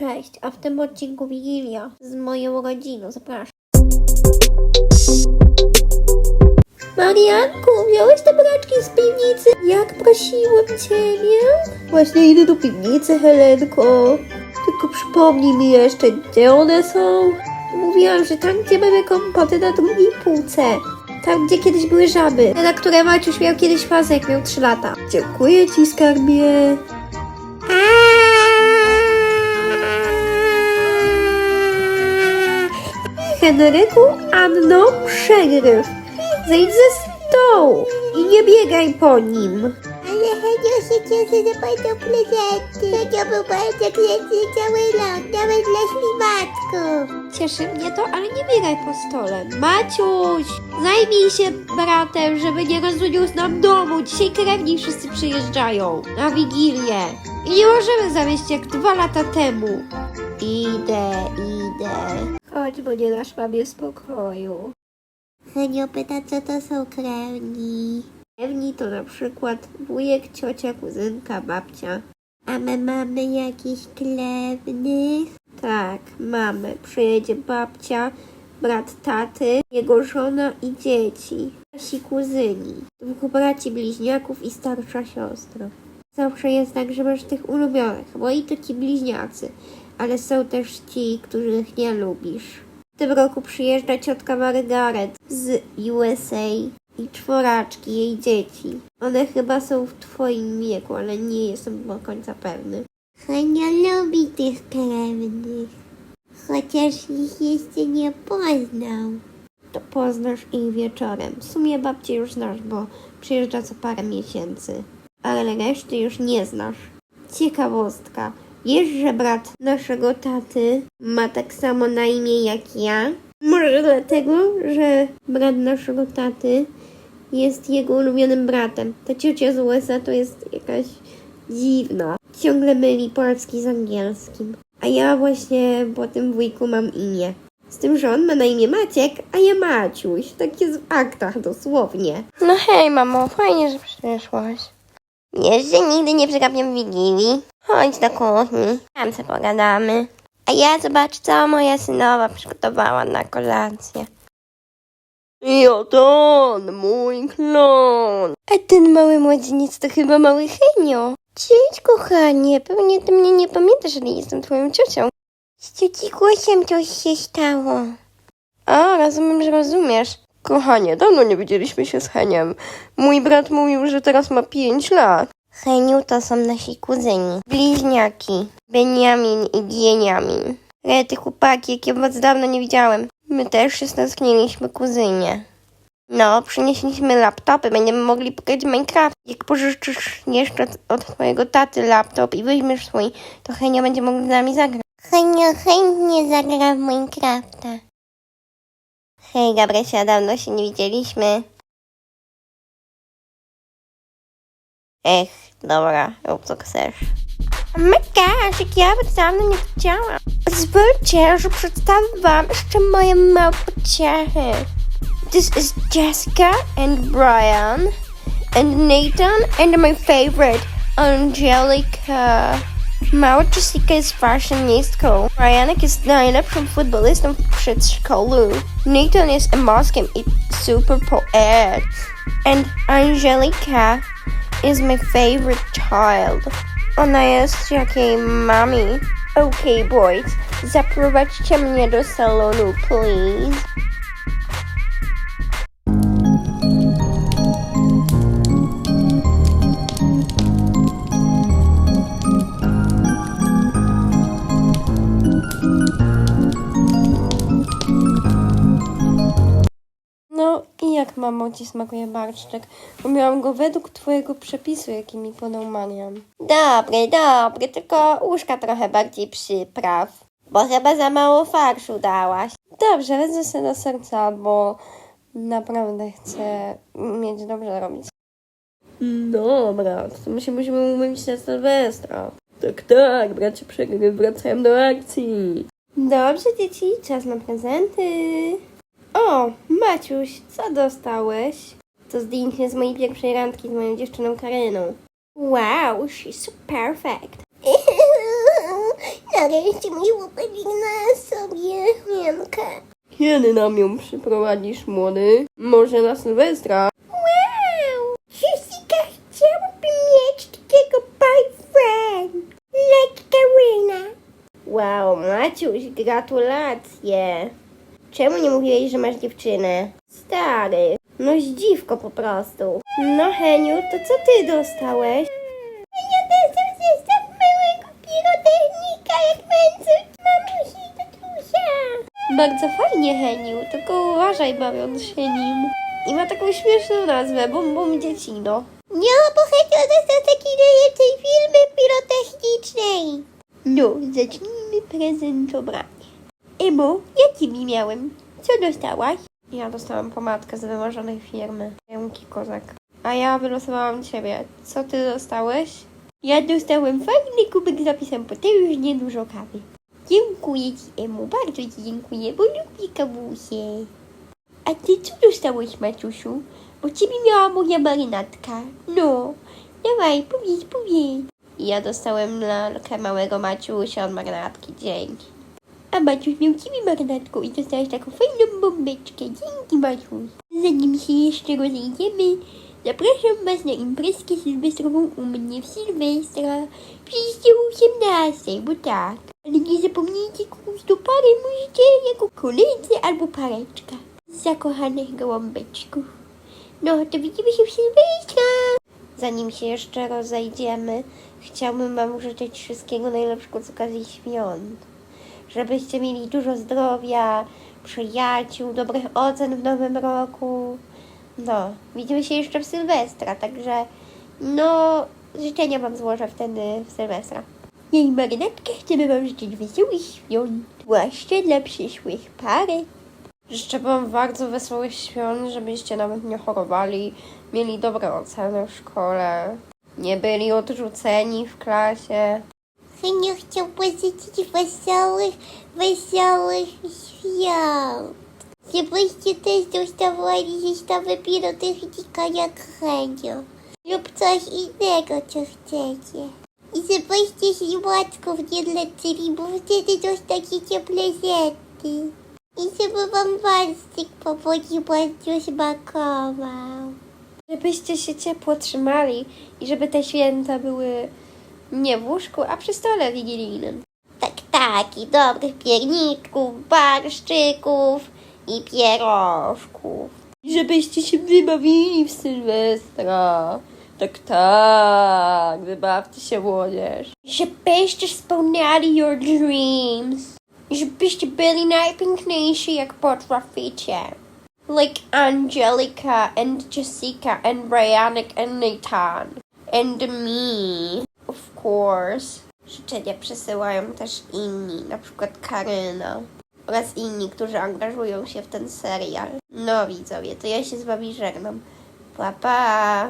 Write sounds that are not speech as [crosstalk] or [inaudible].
Cześć, a w tym odcinku Wigilia z moją rodziną. Zapraszam. Marianku, wziąłeś te braczki z piwnicy? Jak prosiłem ciebie? Właśnie idę do piwnicy, Helenko. Tylko przypomnij mi jeszcze, gdzie one są. Mówiłam, że tam, gdzie mamy kompoty na drugiej półce. Tam, gdzie kiedyś były żaby, na które Maciuś miał kiedyś jak miał 3 lata. Dziękuję ci, skarbie. Henryku, Anno, przegryw. Zejdź ze stołu i nie biegaj po nim. Ale Henio się cieszy, że będą prezenty. Henio był bardzo grzeczny cały rok, nawet dla ślimaczków. Cieszy mnie to, ale nie biegaj po stole. Maciuś, zajmij się bratem, żeby nie rozludził nam domu. Dzisiaj krewni wszyscy przyjeżdżają na Wigilię. I nie możemy zawieść jak dwa lata temu. Idę, idę. Chodź, bo nie dasz mamie spokoju. Henio pyta, co to są krewni. Krewni to na przykład wujek, ciocia, kuzynka, babcia. A my mamy jakichś krewnych? Tak, mamy. Przyjedzie babcia, brat taty, jego żona i dzieci. Nasi kuzyni. Dwóch braci bliźniaków i starsza siostra. Zawsze jest tak, że masz tych ulubionych, bo i to ci bliźniacy. Ale są też ci, których nie lubisz. W tym roku przyjeżdża ciotka Margaret z USA i czworaczki jej dzieci. One chyba są w twoim wieku, ale nie jestem do końca pewny. Henio lubi tych krewnych. Chociaż ich jeszcze nie poznał. to poznasz ich wieczorem. W sumie babcię już znasz, bo przyjeżdża co parę miesięcy. Ale reszty już nie znasz. Ciekawostka. Wiesz, że brat naszego taty ma tak samo na imię jak ja? Może dlatego, że brat naszego taty jest jego ulubionym bratem. Ta ciocia z USA to jest jakaś dziwna. Ciągle myli polski z angielskim. A ja właśnie po tym wujku mam imię. Z tym, że on ma na imię Maciek, a ja Maciuś. Tak jest w aktach dosłownie. No hej, mamo, fajnie, że przyszłaś. Wiesz, że nigdy nie przegapię Wigilii? Chodź do kuchni, tam sobie pogadamy. A ja zobacz, co moja synowa przygotowała na kolację. I oto on, mój klon. A ten mały młodzieniec to chyba mały Henio. Cześć, kochanie, pewnie ty mnie nie pamiętasz, ale jestem twoją ciocią. Z cioci głosem coś się stało. A, rozumiem, że rozumiesz. Kochanie, dawno nie widzieliśmy się z Heniem. Mój brat mówił, że teraz ma 5 lat. Heniu to są nasi kuzyni. Bliźniaki. Beniamin i Gieniamin. Rety chłopaki, jakie was dawno nie widziałem. My też się stęskniliśmy, kuzynie. No, przynieśliśmy laptopy, będziemy mogli pograć w Minecraft. Jak pożyczysz jeszcze od twojego taty laptop i weźmiesz swój, to Henio będzie mógł z nami zagrać. Henio chętnie zagra w Minecrafta. Hej, Gabrysia, dawno się nie widzieliśmy. Ech, dobra, rób co chcesz. Oh jak ja was dawno nie widziałam. Pozwólcie, że przedstawię wam jeszcze moje małe pociechy. This is Jessica and Brian and Nathan and my favorite, Angelica. Mała Jessica jest fashionistką. Brianek jest najlepszym futbolistą w przedszkolu. Nathan jest emoskiem i super poet. And Angelica is my favorite child. Ona jest jak jej mami. Okay, boys, zaprowadźcie mnie do salonu, please. Jak mamo ci smakuje barszczek? Bo miałam go według twojego przepisu, jaki mi podał Marian. Dobry, dobry, tylko łóżka trochę bardziej przypraw. Bo chyba za mało farszu dałaś. Dobrze, wezmę sobie do serca, bo naprawdę chcę mieć dobrze robić. Dobra, to my się musimy umówić na Sylwestra. Tak, tak, bracie przegry wracają do akcji. Dobrze, dzieci, czas na prezenty. O, Maciuś, co dostałeś? To zdjęcie z mojej pierwszej randki z moją dziewczyną Karyną. Wow, she's perfect. [laughs] Nareszcie mi chłopak na sobie Niemkę. Kiedy nam ją przyprowadzisz, młody? Może na Sylwestra? Wow! Jessica chciałaby mieć takiego boyfriend. Like Karina. Wow, Maciuś, gratulacje. Czemu nie mówiłeś, że masz dziewczynę? Stary, no zdziwko po prostu. No Heniu, to co ty dostałeś? Ja też zestaw małego pirotechnika jak mędrzyk mamusi i tatusia. Bardzo fajnie, Heniu, tylko uważaj bawiąc się nim. I ma taką śmieszną nazwę, Bum Bum Dziecino. Nie, bo chętnie dostał takiej najlepszej filmy pirotechnicznej. No, zacznijmy prezentowanie. Emo, ja ciebie miałem. Co dostałaś? Ja dostałam pomadkę z wymarzonej firmy. Jęki Kozak. A ja wylosowałam ciebie. Co ty dostałeś? Ja dostałem fajny kubek z napisem potężnie dużo kawy. Dziękuję ci, Emu, bardzo ci dziękuję, bo lubię kawusie. A ty co dostałeś, Maciusiu? Bo ciebie miała moja marynatka. No, dawaj, powiedz, powiedz. Ja dostałem lalkę małego Maciusia od marynatki, dzięki. A Maciuś miał ciebie marynatką i dostałeś taką fajną bombeczkę, dzięki Maciuś. Zanim się jeszcze rozejdziemy, zapraszam was na imprezkę sylwestrową u mnie w Sylwestra. Przyjdźcie o 18, bo tak. Ale nie zapomnijcie kupić do pary możecie jako koledzy albo pareczka zakochanych gołąbeczków. No, to widzimy się w Sylwestra! Zanim się jeszcze rozejdziemy, chciałbym Wam życzyć wszystkiego najlepszego z okazji świąt. Żebyście mieli dużo zdrowia, przyjaciół, dobrych ocen w nowym roku. No, widzimy się jeszcze w Sylwestra, także no, życzenia Wam złożę wtedy w Sylwestra. Jej marynetkę chcemy Wam życzyć wesołych świąt, zwłaszcza dla przyszłych parek. Życzę Wam bardzo wesołych świąt, żebyście nawet nie chorowali, mieli dobre oceny w szkole, nie byli odrzuceni w klasie. Henio chciałby życzyć wesołych, wesołych świąt. Żebyście też dostawali zestawy pirotechnika jak Henio. Lub coś innego, co chcecie. I żebyście ślimaczków nie leczyli, bo wtedy dostaniecie prezenty. I żeby wam walczyk powoli bardzo smakował. Żebyście się ciepło trzymali i żeby te święta były nie w łóżku, a przy stole wigilijnym. Tak, tak, i dobrych pierniczków, barszczyków i pierożków. Żebyście się wybawili w Sylwestra. Tak, tak, wybawcie się młodzież. Żebyście spełniali your dreams. Żebyście byli najpiękniejsi jak potraficie. Like Angelica and Jessica and Briannic and Nathan. And me, course. Życzenia przesyłają też inni, na przykład Karyna. Oraz inni, którzy angażują się w ten serial. No widzowie, to ja się z wami żegnam. Pa, pa!